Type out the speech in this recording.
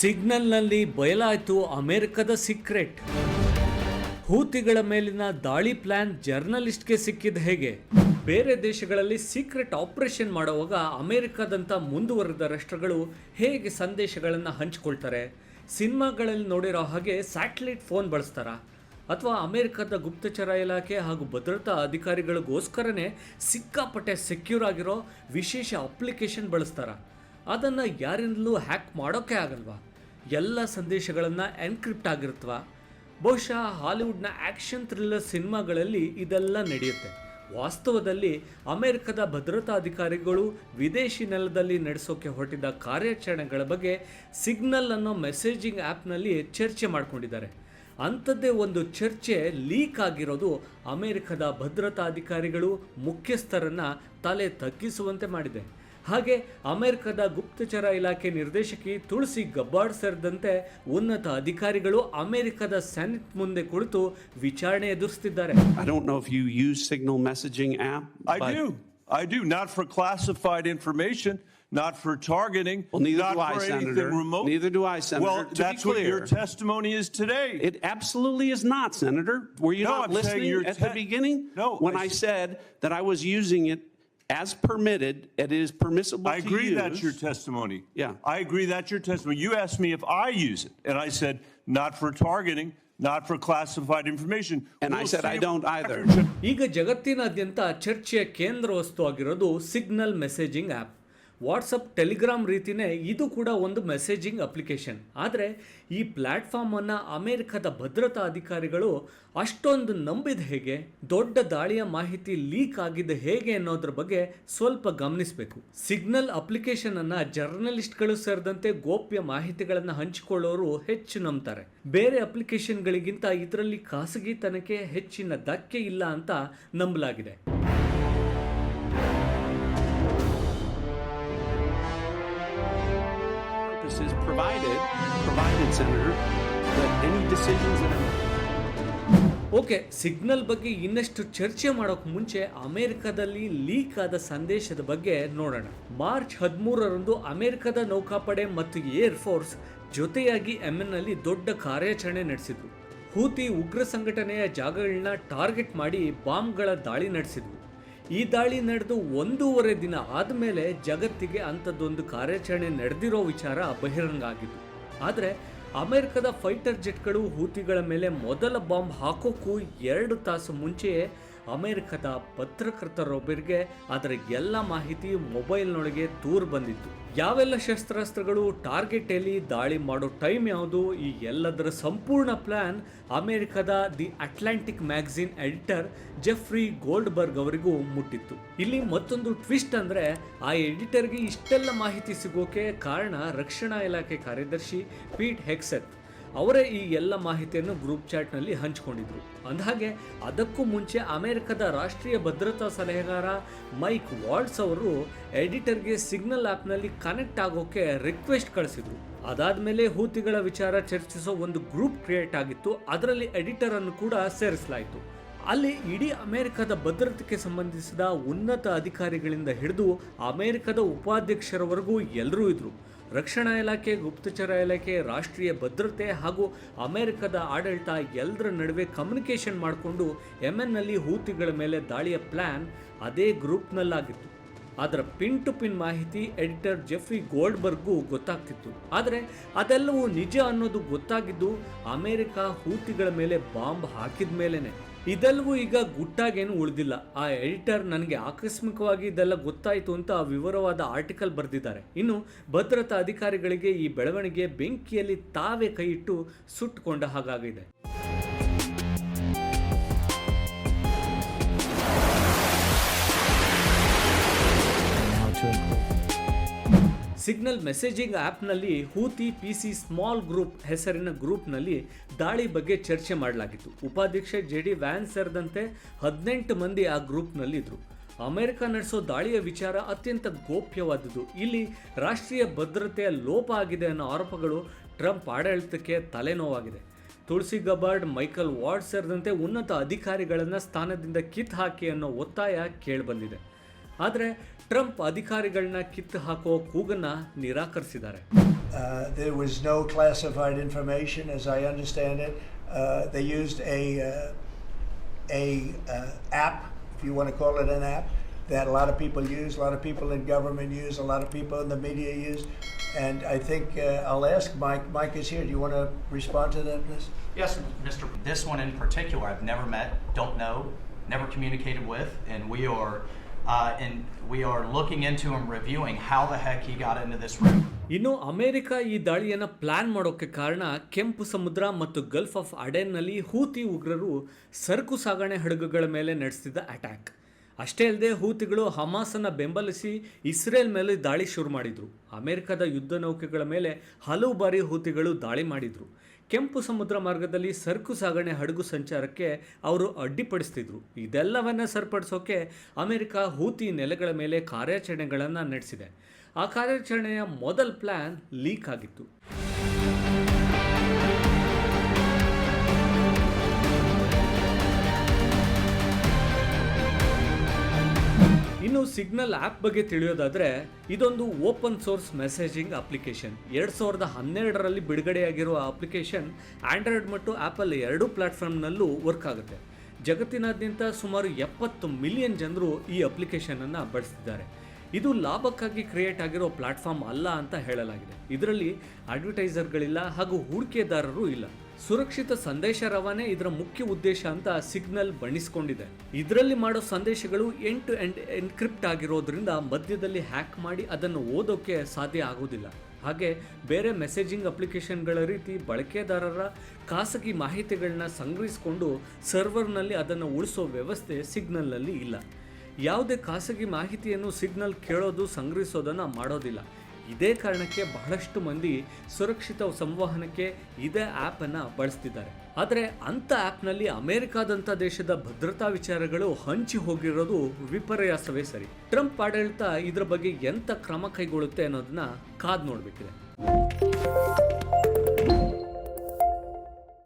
ಸಿಗ್ನಲ್ನಲ್ಲಿ ಬಯಲಾಯಿತು ಅಮೆರಿಕದ ಸೀಕ್ರೆಟ್. ಹೂತಿಗಳ ಮೇಲಿನ ದಾಳಿ ಪ್ಲಾನ್ ಜರ್ನಲಿಸ್ಟ್ಗೆ ಸಿಕ್ಕಿದ ಹೇಗೆ? ಬೇರೆ ದೇಶಗಳಲ್ಲಿ ಸೀಕ್ರೆಟ್ ಆಪರೇಷನ್ ಮಾಡುವಾಗ ಅಮೆರಿಕದಂಥ ಮುಂದುವರೆದ ರಾಷ್ಟ್ರಗಳು ಹೇಗೆ ಸಂದೇಶಗಳನ್ನು ಹಂಚಿಕೊಳ್ತಾರೆ? ಸಿನಿಮಾಗಳಲ್ಲಿ ನೋಡಿರೋ ಹಾಗೆ ಸ್ಯಾಟಲೈಟ್ ಫೋನ್ ಬಳಸ್ತಾರಾ? ಅಥವಾ ಅಮೆರಿಕದ ಗುಪ್ತಚರ ಇಲಾಖೆ ಹಾಗೂ ಭದ್ರತಾ ಅಧಿಕಾರಿಗಳಿಗೋಸ್ಕರನೇ ಸಿಕ್ಕಾಪಟ್ಟೆ ಸೆಕ್ಯೂರ್ ಆಗಿರೋ ವಿಶೇಷ ಅಪ್ಲಿಕೇಶನ್ ಬಳಸ್ತಾರ? ಅದನ್ನು ಯಾರಿಂದಲೂ ಹ್ಯಾಕ್ ಮಾಡೋಕ್ಕೆ ಆಗಲ್ವಾ? ಎಲ್ಲ ಸಂದೇಶಗಳನ್ನು ಎನ್ಕ್ರಿಪ್ಟ್ ಆಗಿರುತ್ತವ ಬಹುಶಃ ಹಾಲಿವುಡ್ನ ಆ್ಯಕ್ಷನ್ ಥ್ರಿಲ್ಲರ್ ಸಿನಿಮಾಗಳಲ್ಲಿ ಇದೆಲ್ಲ ನಡೆಯುತ್ತೆ. ವಾಸ್ತವದಲ್ಲಿ ಅಮೆರಿಕದ ಭದ್ರತಾ ಅಧಿಕಾರಿಗಳು ವಿದೇಶಿ ನೆಲದಲ್ಲಿ ನಡೆಸೋಕೆ ಹೊರಟಿದ್ದ ಕಾರ್ಯಾಚರಣೆಗಳ ಬಗ್ಗೆ ಸಿಗ್ನಲ್ ಅನ್ನೋ ಮೆಸೇಜಿಂಗ್ ಆ್ಯಪ್ನಲ್ಲಿ ಚರ್ಚೆ ಮಾಡ್ಕೊಂಡಿದ್ದಾರೆ. ಅಂಥದ್ದೇ ಒಂದು ಚರ್ಚೆ ಲೀಕ್ ಆಗಿರೋದು ಅಮೆರಿಕದ ಭದ್ರತಾ ಅಧಿಕಾರಿಗಳು ಮುಖ್ಯಸ್ಥರನ್ನು ತಲೆ ತಗ್ಗಿಸುವಂತೆ ಮಾಡಿದೆ. ಹಾಗೆ ಅಮೆರಿಕದ ಗುಪ್ತಚರ ಇಲಾಖೆ ನಿರ್ದೇಶಕಿ ತುಳಸಿ ಗಬ್ಬಾಡ್ ಸೇರಿದಂತೆ ಉನ್ನತ ಅಧಿಕಾರಿಗಳು ಅಮೆರಿಕದ ಸೆನೆಟ್ ಮುಂದೆ ಕುಳಿತು ವಿಚಾರಣೆ ಎದುರಿಸುತ್ತಿದ್ದಾರೆ I don't know if you use Signal messaging app. I but- do. I do. Not for classified information, not for targeting, Well, neither not do I, for Senator. anything remote. Neither do I, Senator. Well, To be that's what your testimony is today. It absolutely is not, Senator. Were you No, not I'm saying listening your at the te- beginning? No, When I I s- said that I was using it as permitted, it is permissible I to agree use. that's your testimony. Yeah. I agree that's your testimony. You asked me if I use it, and I said not for targeting, not for classified information. And I We'll said see I if- don't either. ಈಗ ಜಗತ್ತಿನಾದ್ಯಂತ ಚರ್ಚೆಯ ಕೇಂದ್ರ ವಸ್ತು ಆಗಿರೋದು signal messaging app WhatsApp, Telegram ರೀತಿಯೇ ಇದು ಕೂಡ ಒಂದು ಮೆಸೇಜಿಂಗ್ ಅಪ್ಲಿಕೇಶನ್. ಆದರೆ ಈ ಪ್ಲ್ಯಾಟ್ಫಾರ್ಮನ್ನು ಅಮೆರಿಕದ ಭದ್ರತಾ ಅಧಿಕಾರಿಗಳು ಅಷ್ಟೊಂದು ನಂಬಿದ ಹೇಗೆ, ದೊಡ್ಡ ದಾಳಿಯ ಮಾಹಿತಿ ಲೀಕ್ ಆಗಿದ್ದು ಹೇಗೆ ಅನ್ನೋದ್ರ ಬಗ್ಗೆ ಸ್ವಲ್ಪ ಗಮನಿಸಬೇಕು. ಸಿಗ್ನಲ್ ಅಪ್ಲಿಕೇಶನ್ ಅನ್ನ ಜರ್ನಲಿಸ್ಟ್ಗಳು ಸೇರಿದಂತೆ ಗೋಪ್ಯ ಮಾಹಿತಿಗಳನ್ನು ಹಂಚಿಕೊಳ್ಳೋರು ಹೆಚ್ಚು ನಂಬ್ತಾರೆ. ಬೇರೆ ಅಪ್ಲಿಕೇಶನ್ಗಳಿಗಿಂತ ಇದರಲ್ಲಿ ಖಾಸಗಿತನಕ್ಕೆ ಹೆಚ್ಚಿನ ಧಕ್ಕೆ ಇಲ್ಲ ಅಂತ ನಂಬಲಾಗಿದೆ. Is provided, provided, Senator, that any decisions that are okay signal ಬಗ್ಗೆ ಇನ್ನಷ್ಟು ಚರ್ಚೆ ಮಾಡೋಕೆ ಮುಂಚೆ ಅಮೆರಿಕದಲ್ಲಿ ಲೀಕ್ ಆದ ಸಂದೇಶದ ಬಗ್ಗೆ ನೋಡೋಣ. ಮಾರ್ಚ್ ಹದಿಮೂರರಂದು ಅಮೆರಿಕದ ನೌಕಾಪಡೆ ಮತ್ತು ಏರ್ ಫೋರ್ಸ್ ಜೊತೆಯಾಗಿ ಎಮ್ಎನ್ನಲ್ಲಿ ದೊಡ್ಡ ಕಾರ್ಯಾಚರಣೆ ನಡೆಸಿದ್ರು ಹೂತಿ ಉಗ್ರ ಸಂಘಟನೆಯ ಜಾಗಗಳನ್ನ ಟಾರ್ಗೆಟ್ ಮಾಡಿ ಬಾಂಬ್ಗಳ ದಾಳಿ ನಡೆಸಿದ್ವು. ಈ ದಾಳಿ ನಡೆದು ಒಂದೂವರೆ ದಿನ ಆದಮೇಲೆ ಜಗತ್ತಿಗೆ ಅಂಥದ್ದೊಂದು ಕಾರ್ಯಾಚರಣೆ ನಡೆದಿರೋ ವಿಚಾರ ಬಹಿರಂಗ ಆಗಿತ್ತು ಆದರೆ ಅಮೆರಿಕದ ಫೈಟರ್ ಜೆಟ್ಗಳು ಹೂತಿಗಳ ಮೇಲೆ ಮೊದಲ ಬಾಂಬ್ ಹಾಕೋಕ್ಕೂ ಎರಡು ತಾಸು ಮುಂಚೆಯೇ ಅಮೆರಿಕದ ಪತ್ರಕರ್ತರೊಬ್ಬರಿಗೆ ಅದರ ಎಲ್ಲ ಮಾಹಿತಿ ಮೊಬೈಲ್ನೊಳಗೆ ತೂರು ಬಂದಿತ್ತು. ಯಾವೆಲ್ಲ ಶಸ್ತ್ರಾಸ್ತ್ರಗಳು ಟಾರ್ಗೆಟ್ ಎಲ್ಲಿ ದಾಳಿ ಮಾಡೋ ಟೈಮ್ ಯಾವುದು? ಈ ಎಲ್ಲದರ ಸಂಪೂರ್ಣ ಪ್ಲಾನ್ ಅಮೆರಿಕದ the Atlantic magazine editor Jeffrey Goldberg ಅವರಿಗೂ ಮುಟ್ಟಿತ್ತು. ಇಲ್ಲಿ ಮತ್ತೊಂದು ಟ್ವಿಸ್ಟ್ ಅಂದರೆ ಆ ಎಡಿಟರ್ಗೆ ಇಷ್ಟೆಲ್ಲ ಮಾಹಿತಿ ಸಿಗೋಕೆ ಕಾರಣ ರಕ್ಷಣಾ ಇಲಾಖೆ ಕಾರ್ಯದರ್ಶಿ ಪೀಟ್ ಹೆಕ್ಸೆತ್ ಅವರೇ ಈ ಎಲ್ಲ ಮಾಹಿತಿಯನ್ನು ಗ್ರೂಪ್ ಚಾಟ್ನಲ್ಲಿ ಹಂಚಿಕೊಂಡಿದ್ರು. ಅಂದಹಾಗೆ, ಅದಕ್ಕೂ ಮುಂಚೆ ಅಮೆರಿಕದ ರಾಷ್ಟ್ರೀಯ ಭದ್ರತಾ ಸಲಹೆಗಾರ ಮೈಕ್ ವಾಲ್ಡ್ಸ್ ಅವರು ಎಡಿಟರ್ಗೆ ಸಿಗ್ನಲ್ ಆ್ಯಪ್ನಲ್ಲಿ ಕನೆಕ್ಟ್ ಆಗೋಕೆ ರಿಕ್ವೆಸ್ಟ್ ಕಳಿಸಿದ್ರು. ಅದಾದಮೇಲೆ ಹೂತಿಗಳ ವಿಚಾರ ಚರ್ಚಿಸೋ ಒಂದು ಗ್ರೂಪ್ ಕ್ರಿಯೇಟ್ ಆಗಿತ್ತು. ಅದರಲ್ಲಿ ಎಡಿಟರ್ ಅನ್ನು ಕೂಡ ಸೇರಿಸಲಾಯಿತು. ಅಲ್ಲಿ ಇಡೀ ಅಮೆರಿಕದ ಭದ್ರತೆಗೆ ಸಂಬಂಧಿಸಿದ ಉನ್ನತ ಅಧಿಕಾರಿಗಳಿಂದ ಹಿಡಿದು ಅಮೆರಿಕದ ಉಪಾಧ್ಯಕ್ಷರವರೆಗೂ ಎಲ್ಲರೂ ಇದ್ರು. ರಕ್ಷಣಾ ಇಲಾಖೆ, ಗುಪ್ತಚರ ಇಲಾಖೆ, ರಾಷ್ಟ್ರೀಯ ಭದ್ರತೆ ಹಾಗೂ ಅಮೆರಿಕದ ಆಡಳಿತ ಎಲ್ಲರ ನಡುವೆ ಕಮ್ಯುನಿಕೇಷನ್ ಮಾಡಿಕೊಂಡು ನಲ್ಲಿ ಹೂತಿಗಳ ಮೇಲೆ ದಾಳಿಯ ಪ್ಲಾನ್ ಅದೇ ಗ್ರೂಪ್ನಲ್ಲಾಗಿತ್ತು ಅದರ ಪಿನ್ ಟು ಪಿನ್ ಮಾಹಿತಿ ಎಡಿಟರ್ ಜೆಫ್ರಿ ಗೋಲ್ಡ್ಬರ್ಗೂ ಗೊತ್ತಾಗ್ತಿತ್ತು. ಆದರೆ ಅದೆಲ್ಲವೂ ನಿಜ ಅನ್ನೋದು ಗೊತ್ತಾಗಿದ್ದು ಅಮೆರಿಕ ಹೂತಿಗಳ ಮೇಲೆ ಬಾಂಬ್ ಹಾಕಿದ ಮೇಲೇನೆ. ಇದೆಲ್ಲವೂ ಈಗ ಗುಟ್ಟಾಗೇನು ಉಳಿದಿಲ್ಲ. ಆ ಎಡಿಟರ್ ನನಗೆ ಆಕಸ್ಮಿಕವಾಗಿ ಇದೆಲ್ಲ ಗೊತ್ತಾಯಿತು ಅಂತ ವಿವರವಾದ ಆರ್ಟಿಕಲ್ ಬರೆದಿದ್ದಾರೆ. ಇನ್ನು ಭದ್ರತಾ ಅಧಿಕಾರಿಗಳಿಗೆ ಈ ಬೆಳವಣಿಗೆ ಬೆಂಕಿಯಲ್ಲಿ ತಾವೇ ಕೈಯಿಟ್ಟು ಸುಟ್ಟುಕೊಂಡ ಹಾಗಾಗಿದೆ. ಸಿಗ್ನಲ್ ಮೆಸೇಜಿಂಗ್ ಆ್ಯಪ್ನಲ್ಲಿ Houthi P C small group ಹೆಸರಿನ ಗ್ರೂಪ್ನಲ್ಲಿ ದಾಳಿ ಬಗ್ಗೆ ಚರ್ಚೆ ಮಾಡಲಾಗಿತ್ತು. ಉಪಾಧ್ಯಕ್ಷ ಜೆ ಡಿ ವ್ಯಾನ್ ಸೇರಿದಂತೆ ಹದಿನೆಂಟು ಮಂದಿ ಆ ಗ್ರೂಪ್ನಲ್ಲಿದ್ದರು ಅಮೆರಿಕ ನಡೆಸೋ ದಾಳಿಯ ವಿಚಾರ ಅತ್ಯಂತ ಗೋಪ್ಯವಾದುದು ಇಲ್ಲಿ ರಾಷ್ಟ್ರೀಯ ಭದ್ರತೆಯ ಲೋಪ ಆಗಿದೆ ಅನ್ನೋ ಆರೋಪಗಳು ಟ್ರಂಪ್ ಆಡಳಿತಕ್ಕೆ ತಲೆನೋವಾಗಿದೆ. ತುಳಸಿ ಗಬಾರ್ಡ್ ಮೈಕಲ್ ವಾರ್ಡ್ ಸೇರಿದಂತೆ ಉನ್ನತ ಅಧಿಕಾರಿಗಳನ್ನು ಸ್ಥಾನದಿಂದ ಕಿತ್ ಹಾಕಿ ಅನ್ನೋ ಒತ್ತಾಯ ಕೇಳಿಬಂದಿದೆ. ಆದರೆ ಟ್ರಂಪ್ ಅಧಿಕಾರಿಗಳನ್ನ ಕಿತ್ತು ಹಾಕೋ ಕೂಗನ್ನ ನಿರಾಕರಿಸಿದ್ದಾರೆ Uh, there was no classified information, as I understand it. Uh, they used a uh, a uh, app, if you want to call it an app, that a lot of people use, a lot of people in government use, a lot of people in the media use. And I think uh, I'll ask Mike. Mike is here. Do you want to respond to that, please? Yes, Mr. This one in particular, I've never met, don't know, never communicated with, and we are, uh, and we are looking into him reviewing how the heck he got into this room. ಇನ್ನು America ಈ ದಾಳಿಯನ್ನು plan ಮಾಡೋಕ್ಕೆ ಕಾರಣ ಕೆಂಪು ಸಮುದ್ರ ಮತ್ತು Gulf of ಅಡೆನ್ನಲ್ಲಿ ಹೂತಿ ಉಗ್ರರು ಸರಕು ಸಾಗಣೆ ಹಡಗುಗಳ ಮೇಲೆ ನಡೆಸಿದ ಅಟ್ಯಾಕ್ ಅಷ್ಟೇ ಅಲ್ಲದೆ ಹೂತಿಗಳು ಹಮಾಸನ್ನು ಬೆಂಬಲಿಸಿ ಇಸ್ರೇಲ್ ಮೇಲೆ ದಾಳಿ ಶುರು ಮಾಡಿದರು. ಅಮೆರಿಕದ ಯುದ್ಧ ನೌಕೆಗಳ ಮೇಲೆ ಹಲವು ಬಾರಿ ಹೂತಿಗಳು ದಾಳಿ ಮಾಡಿದರು. ಕೆಂಪು ಸಮುದ್ರ ಮಾರ್ಗದಲ್ಲಿ ಸರಕು ಸಾಗಣೆ ಹಡಗು ಸಂಚಾರಕ್ಕೆ ಅವರು ಅಡ್ಡಿಪಡಿಸ್ತಿದ್ರು. ಇದೆಲ್ಲವನ್ನ ಸರಿಪಡಿಸೋಕೆ ಅಮೆರಿಕ ಹೂತಿ ನೆಲೆಗಳ ಮೇಲೆ ಕಾರ್ಯಾಚರಣೆಗಳನ್ನು ನಡೆಸಿದೆ. ಆ ಕಾರ್ಯಾಚರಣೆಯ ಮೊದಲ ಪ್ಲಾನ್ ಲೀಕ್ ಆಗಿತ್ತು. ಇನ್ನು ಸಿಗ್ನಲ್ ಆ್ಯಪ್ ಬಗ್ಗೆ ತಿಳಿಯೋದಾದರೆ, ಇದೊಂದು ಓಪನ್ ಸೋರ್ಸ್ ಮೆಸೇಜಿಂಗ್ ಅಪ್ಲಿಕೇಶನ್. ಎರಡು ಸಾವಿರದ ಹನ್ನೆರಡರಲ್ಲಿ ಬಿಡುಗಡೆಯಾಗಿರುವ ಅಪ್ಲಿಕೇಶನ್ ಆಂಡ್ರಾಯ್ಡ್ ಮತ್ತು ಆ್ಯಪಲ್ ಎರಡೂ ಪ್ಲಾಟ್ಫಾರ್ಮ್ನಲ್ಲೂ ವರ್ಕ್ ಆಗುತ್ತೆ. ಜಗತ್ತಿನಾದ್ಯಂತ ಸುಮಾರು ಎಪ್ಪತ್ತು ಮಿಲಿಯನ್ ಜನರು ಈ ಅಪ್ಲಿಕೇಶನನ್ನು ಬಳಸ್ತಿದ್ದಾರೆ. ಇದು ಲಾಭಕ್ಕಾಗಿ ಕ್ರಿಯೇಟ್ ಆಗಿರೋ ಪ್ಲಾಟ್ಫಾರ್ಮ್ ಅಲ್ಲ ಅಂತ ಹೇಳಲಾಗಿದೆ. ಇದರಲ್ಲಿ ಅಡ್ವರ್ಟೈಸರ್ಗಳಿಲ್ಲ ಹಾಗೂ ಹೂಡಿಕೆದಾರರು ಇಲ್ಲ. ಸುರಕ್ಷಿತ ಸಂದೇಶ ರವಾನೆ ಇದರ ಮುಖ್ಯ ಉದ್ದೇಶ ಅಂತ ಸಿಗ್ನಲ್ ಬಣ್ಣಿಸ್ಕೊಂಡಿದೆ. ಇದರಲ್ಲಿ ಮಾಡೋ ಸಂದೇಶಗಳು ಎಂಟು ಎಂಡ್ ಎನ್ಕ್ರಿಪ್ಟ್ ಆಗಿರೋದ್ರಿಂದ ಮಧ್ಯದಲ್ಲಿ ಹ್ಯಾಕ್ ಮಾಡಿ ಅದನ್ನು ಓದೋಕೆ ಸಾಧ್ಯ ಆಗೋದಿಲ್ಲ. ಹಾಗೆ ಬೇರೆ ಮೆಸೇಜಿಂಗ್ ಅಪ್ಲಿಕೇಶನ್ಗಳ ರೀತಿ ಬಳಕೆದಾರರ ಖಾಸಗಿ ಮಾಹಿತಿಗಳನ್ನ ಸಂಗ್ರಹಿಸಿಕೊಂಡು ಸರ್ವರ್ನಲ್ಲಿ ಅದನ್ನು ಉಳಿಸೋ ವ್ಯವಸ್ಥೆ ಸಿಗ್ನಲ್ನಲ್ಲಿ ಇಲ್ಲ. ಯಾವುದೇ ಖಾಸಗಿ ಮಾಹಿತಿಯನ್ನು ಸಿಗ್ನಲ್ ಕೇಳೋದು, ಸಂಗ್ರಹಿಸೋದನ್ನು ಮಾಡೋದಿಲ್ಲ. ಇದೇ ಕಾರಣಕ್ಕೆ ಬಹಳಷ್ಟು ಮಂದಿ ಸುರಕ್ಷಿತ ಸಂವಹನಕ್ಕೆ ಇದೇ ಆ್ಯಪನ್ನು ಬಳಸ್ತಿದ್ದಾರೆ. ಆದರೆ ಅಂಥ ಆ್ಯಪ್ನಲ್ಲಿ ಅಮೆರಿಕಾದಂಥ ದೇಶದ ಭದ್ರತಾ ವಿಚಾರಗಳು ಹಂಚಿ ಹೋಗಿರೋದು ವಿಪರ್ಯಾಸವೇ ಸರಿ. ಟ್ರಂಪ್ ಆಡಳಿತ ಇದರ ಬಗ್ಗೆ ಎಂಥ ಕ್ರಮ ಕೈಗೊಳ್ಳುತ್ತೆ ಅನ್ನೋದನ್ನ ಕಾದ್ ನೋಡಬೇಕಿದೆ.